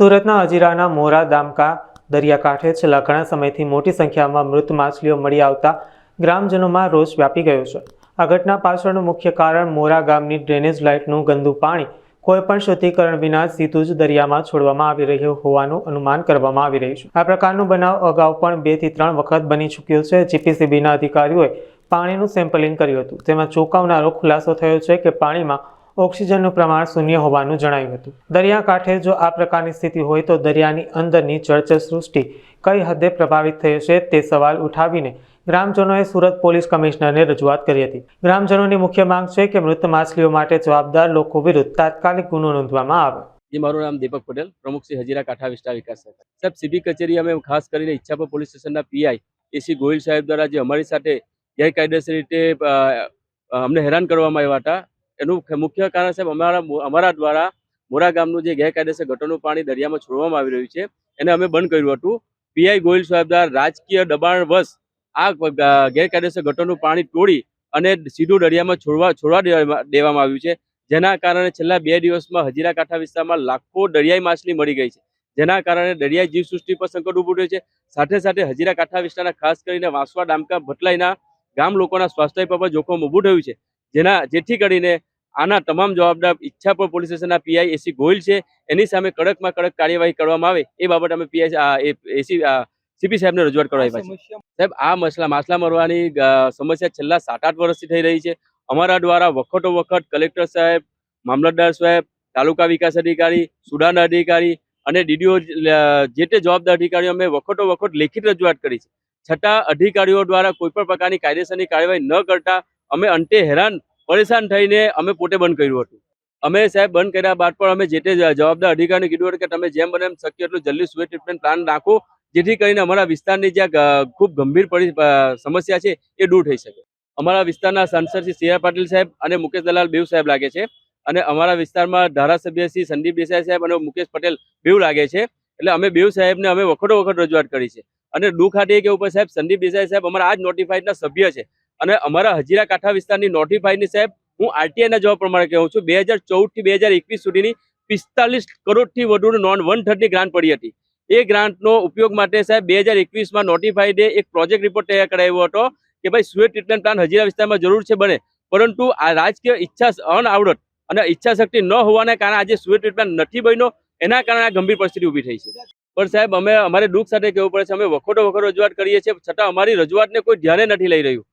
સુરતના અજીરાના મોરા દામકા દરિયાકાંઠે છેલ્લા ઘણા સમયથી મોટી સંખ્યામાં મૃત માછલીઓ મળી આવતા ગ્રામજનોમાં રોષ વ્યાપી ગયો છે. આ ઘટના પાછળનું મુખ્ય કારણ મોરા ગામની ડ્રેનેજ લાઇટનું ગંદુ પાણી. કોઈપણ શુદ્ધિકરણ વિના સીધું જ દરિયામાં છોડવામાં આવી રહ્યું હોવાનું અનુમાન કરવામાં આવી રહ્યું છે. આ પ્રકારનો બનાવ અગાઉ પણ બેથી ત્રણ વખત બની ચૂક્યો છે. જીપીસીબીના અધિકારીઓએ પાણીનું સેમ્પલિંગ કર્યું હતું. તેમાં ચોંકાવનારો ખુલાસો થયો છે કે પાણીમાં ઓક્સિજનનું પ્રમાણ શૂન્ય હોવાનું જણાયું હતું. દરિયાકાંઠે જો આ પ્રકારની સ્થિતિ હોય તો દરિયાની અંદરની જળચર સૃષ્ટિ કઈ હદે પ્રભાવિત થઈ હશે તે સવાલ ઉઠાવીને ગ્રામજનોએ સુરત પોલીસ કમિશનરને રજૂઆત કરી હતી. ગ્રામજનોની મુખ્ય માંગ છે કે મૃત માછલીઓ માટે જવાબદાર લોકો વિરુદ્ધ તાત્કાલિક ગુનો નોંધવામાં આવે. જી, મારું નામ દીપક પટેલ, પ્રમુખ શ્રી હજીરા કાંઠા વિસ્તાર વિકાસ સાહેબ સીબી કચેરી અમે ખાસ કરીને ઈચ્છાપુર પોલીસ સ્ટેશનના પીઆઈ એસી ગોહિલ સાહેબ દ્વારા જે અમારી સાથે ગેરકાયદેસર રીતે અમને હેરાન કરવામાં આવ્યા હતા એનું મુખ્ય કારણ સાહેબ અમારા અમારા દ્વારા મોરા ગામનું જે ગેરકાયદેસર ગટરનું પાણી દરિયામાં છોડવામાં આવી રહ્યું છે, એને અમે બંધ કર્યું હતું. પીઆઈ ગોહિલ સાહેબ દ્વારા રાજકીય દબાણ વશ આ ગેરકાયદેસર ગટરનું પાણી તોડી અને સીધું દરિયામાં છોડવા છોડવા દેવામાં આવ્યું છે. જેના કારણે છેલ્લા બે દિવસમાં હજીરા કાંઠા વિસ્તારમાં લાખો દરિયાઈ માછલી મળી ગઈ છે. જેના કારણે દરિયાઈ જીવસૃષ્ટિ પર સંકટ ઉભું થયું છે. સાથે સાથે હજીરા કાંઠા વિસ્તારના ખાસ કરીને વાંસવા, ડામકા, ભટલાઈના ગામ લોકોના સ્વાસ્થ્ય પર જોખમ ઊભું થયું છે. જેના જેથી કરીને આના તમામ જવાબદાર ઈચ્છાપુર પોલીસ સ્ટેશનના પીઆઈ એસી ગોયલ છે. એની સામે કડકમાં કડક કાર્યવાહી કરવામાં આવે એ બાબત અમે પીઆઈ એસી સીપી સાહેબને રજૂઆત કરવા છે સાહેબ આ મસલા માછલા મરવાની સમસ્યા છેલ્લા સાત આઠ વર્ષથી થઈ રહી છે. અમારા દ્વારા વખતો વખત કલેક્ટર સાહેબ મામલતદાર સાહેબ તાલુકા વિકાસ અધિકારી સુડાના અધિકારી અને ડીડીઓ જે તે જવાબદાર અધિકારીઓ અમે વખતો વખત લેખિત રજૂઆત કરી છે. છતાં અધિકારીઓ દ્વારા કોઈપણ પ્રકારની કાયદેસરની કાર્યવાહી ન કરતા અમે અંતે હેરાન પરેશાન થઈને અમે પોતે બંધ કર્યું હતું. અમે સાહેબ બંધ કર્યા બાદ પણ અમે જે તે જવાબદાર અધિકારીને કીધું હતું કે તમે જેમ બને એમ શક્ય એટલું જલ્દી સુવે ટ્રીટમેન્ટ પ્લાન નાખો જેથી કરીને અમારા વિસ્તારની જે ખૂબ ગંભીર સમસ્યા છે એ દૂર થઈ શકે. અમારા વિસ્તારના સાંસદ શ્રી સી આર પાટીલ સાહેબ અને મુકેશ દલાલ બેવ સાહેબ લાગે છે અને અમારા વિસ્તારમાં ધારાસભ્ય શ્રી સંદીપ દેસાઈ સાહેબ અને મુકેશ પટેલ બેવ લાગે છે. એટલે અમે બેવ સાહેબને અમે વખતો વખત રજૂઆત કરી છે. અને દુઃખ હાટી કે ઉપર સાહેબ સંદીપ દેસાઈ સાહેબ અમારા આ જ નોટિફાઈડના સભ્ય છે. અને અમારા હજીરા કાંઠા વિસ્તારની નોટિફાઈની સાહેબ, હું આરટીઆઈના જવાબ પ્રમાણે કહું છું, બે હજાર ચૌદથી બે હજાર એકવીસ સુધીની પિસ્તાલીસ કરોડથી વધુનું નોન વન થર્ડની ગ્રાન્ટ પડી હતી. એ ગ્રાન્ટનો ઉપયોગ માટે સાહેબ, બે હજાર એકવીસમાં નોટિફાઈડે એક પ્રોજેક્ટ રિપોર્ટ તૈયાર કરાવ્યો હતો કે ભાઈ સ્વેટ ટ્રીટમેન્ટ પ્લાન હજીરા વિસ્તારમાં જરૂર છે બને. પરંતુ આ રાજકીય ઈચ્છા અનઆવડત અને ઈચ્છા શક્તિ ન હોવાને કારણે આજે સ્વેટ ટ્રીટમેન્ટ નથી બન્યો, એના કારણે આ ગંભીર પરિસ્થિતિ ઊભી થઈ છે. પણ સાહેબ, અમે, અમારે દુઃખ સાથે કહેવું પડે છે, અમે વખોટો વખત રજૂઆત કરીએ છીએ, છતાં અમારી રજૂઆતને કોઈ ધ્યાને નથી લઈ રહ્યું.